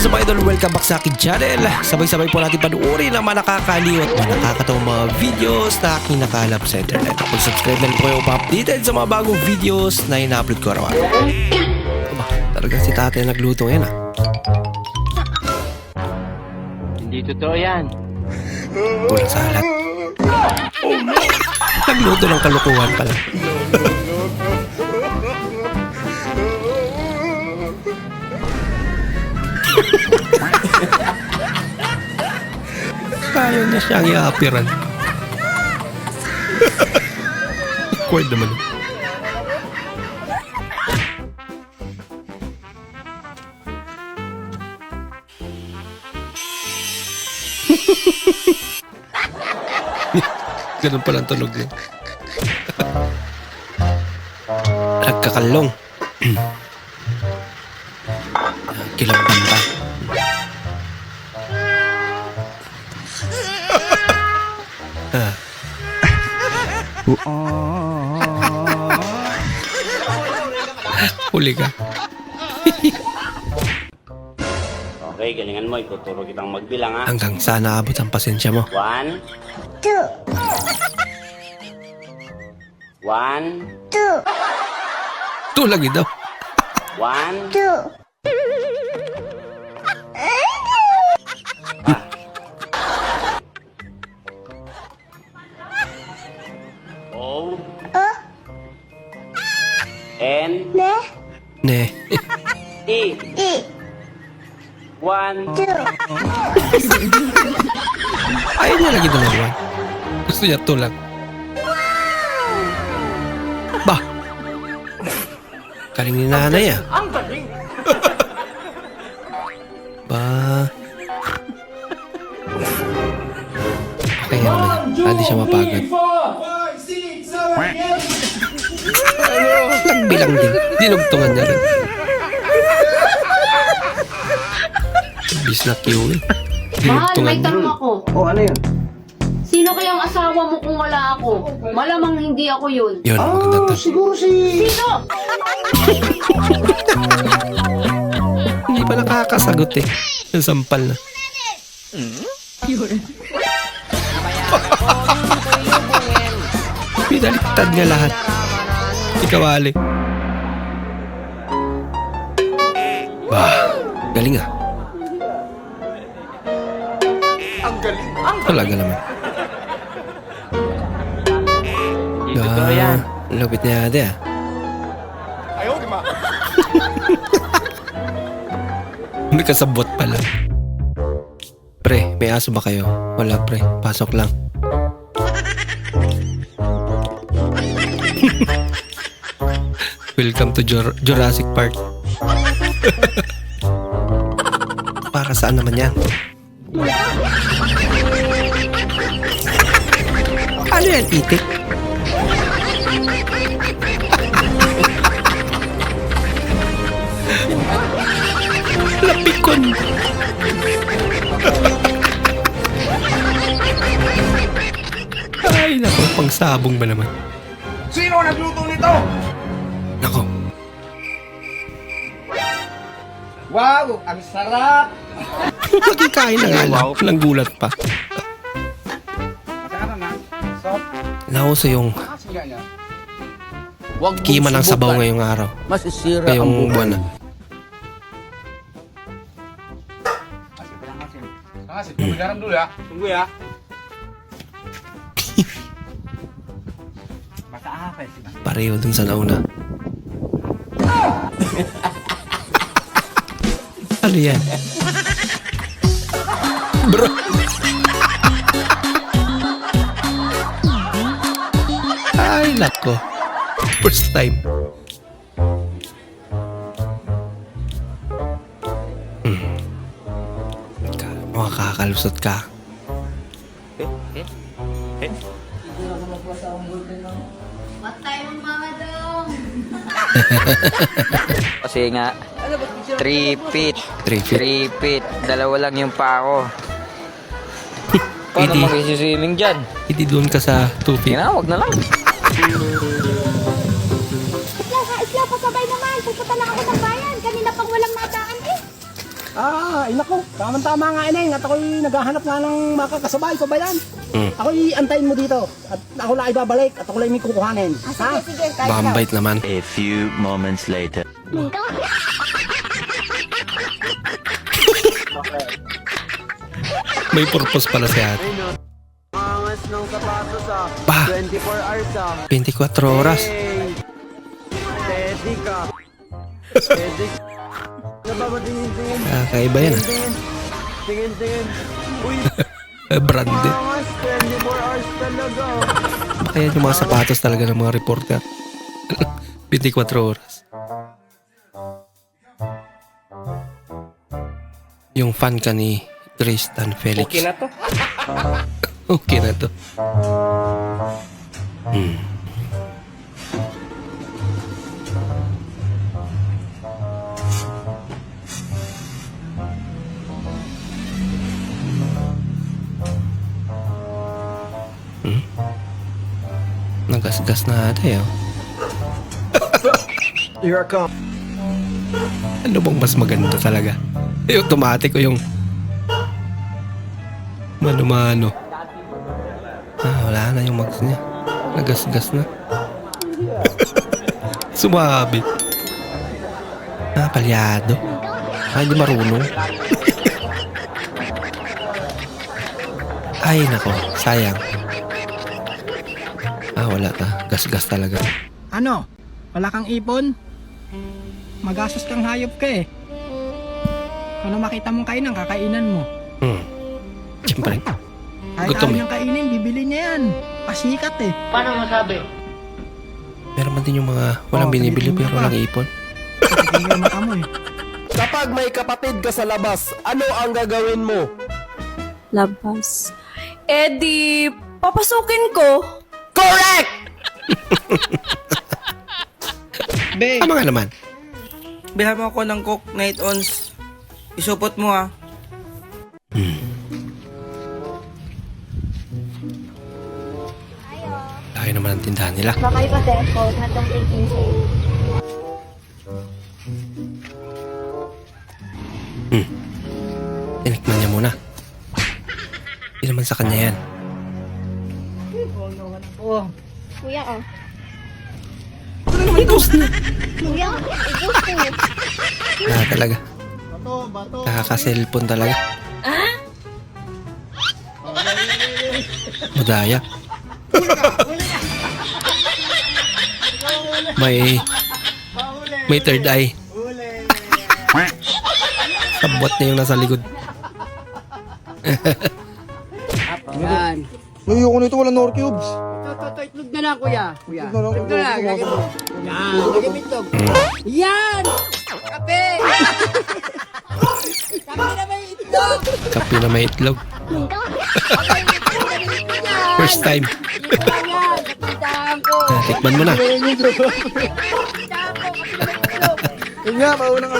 is up idol? Welcome back sa akin channel. Sabay-sabay po natin panuorin ang mga nakakaliw at mga nakakatawang mga videos na aking nakalap sa internet. Kung subscribe na po kayo pa-updated sa mga bagong videos na ina-upload ko araw Aba, talaga si tatay nagluto ngayon ah. Hindi totoo yan. Walang salat. Nagluto ng kalukuhan pala. Kaya na siyang i-apiran. Awkward naman. Ganun palang tunog niya. Nagkakalong. Kilabang pa. Ah. Huli ka. Okay, galingan mo. Ituturo kitang magbilang ha. Hanggang sana abot ang pasensya mo. One. two, One. two, Ito lagi daw. One. two. O. Oh, N. ne, Ne. E. e, One. two. Ayaw niya lagi dalawa. Gusto niya lang. Ba? Galing ni nanay ah. Ang galing! ba? Okay naman. Hindi siya mapagod. Nagbilang din. Dinugtungan niya rin. Bis na kiwi. Mahal, Dinugtungan may niya. tanong ako. Oh, ano yun? Sino kayang asawa mo kung wala ako? Malamang hindi ako yun. Yun, maganda Oh, to. siguro si... Sino? Hindi pa nakakasagot eh. Yung sampal na. Pinaliktad nga lahat. Ikaw, Ali. Bah, galing ah. Ang galing. Talaga naman. Totoo yan. Ah, lupit niya ate ah. May kasabot pala. Pre, may aso ba kayo? Wala pre, pasok lang. Welcome to Jur- Jurassic Park. Para saan naman yan? Ano yan, itik? Lapikon. Ay, naku, pang sabong ba naman? Sino nagluto nito? Wow, ang sarap! magkikain na nga lang. Walang gulat pa. Masarap na. Soft. Nauso yung Kasiga niya. Huwag kima ng sabaw ngayong araw. Masisira ang Ngayong buhay. buwan na. Asin, bilang asin. Ang asin, tunggu garam dulu ya. Tunggu ya. Basta apa sih? Pareho dun sa nauna. Ano yan? Bro! Ay, nako. First time. Ka- Makakalusot ka. Matay mong mga dong. Kasi nga, 3 feet. Three feet. 3 feet. Dalawa lang yung pa ako. Paano Hindi. mag-swimming dyan? Hindi doon ka sa 2 feet. Tinawag na lang. Isla, isla, pasabay naman. Pupunta Ah, ay nako, tama-tama nga ineng at ako'y naghahanap nga ng makakasabay ko ba yan? Mm. Ako'y antayin mo dito at ako lang ibabalik at ako lang may kukuhanin. ha? Bambait naman. A few moments later. May purpose pala si ate. Angas ng sapatos ah. Ba, 24 hours ah. 24 oras. Hey! Steady ka. Ba tingin-tingin? Kakaiba yan. ah. Tingin. Tingin-tingin. Uy, Eh, Branded. angas. 24 hours talaga. Kaya yung mga sapatos talaga ng mga reporter. 24 oras. Yung fan ka ni Tristan Felix. Okay na to. okay na to. Hmm. Hmm? Nagasgas na ata eh. oh. Here I come. Ano bang mas maganda talaga? Yung automatic o yung mano-mano? Ah, wala na yung mags niya. Nagasgas na. Sumabi. Ah, palyado. Ah, hindi marunong. Ay, nako. Sayang. Ah, wala ta. Gasgas talaga. Ano? Wala kang ipon? Magastos kang hayop ka eh. Ano makita mong kainan, kakainan mo. Hmm. Siyempre. Kahit Gutom ayaw eh. niyang kainin, bibili niya yan. Pasikat eh. Paano masabi? Meron man din yung mga walang Oh, binibili pero walang ipon. Hindi ka mata mo eh. Kapag may kapatid ka sa labas, ano ang gagawin mo? labas. Eh di, papasukin ko. Be, Tama nga naman. bilhan mo ako ng Coke Night Ons. Isupot mo ah. Laki naman ang tindahan nila. Bakay pa sa airport, hatong 18 Tinikman niya muna. Hindi naman sa kanya yan. Kuya oh. May ghost na. Kuya, i-gusto niyo. Ah, talaga. Nakaka-cellphone talaga. Madaya. may may third eye. Sabot niya yung nasa likod. Yan. Ayoko nito, wala nor cubes. Ito, ito, itlog na lang, kuya. Kuya. Itlog na lang, lagyan mo. Yan, lagyan mo itlog. Yan! Kape! Kape na may itlog! Kape na may itlog. First time. Ah, Tikman mo na. Ko, kape na. Yun nga, maunang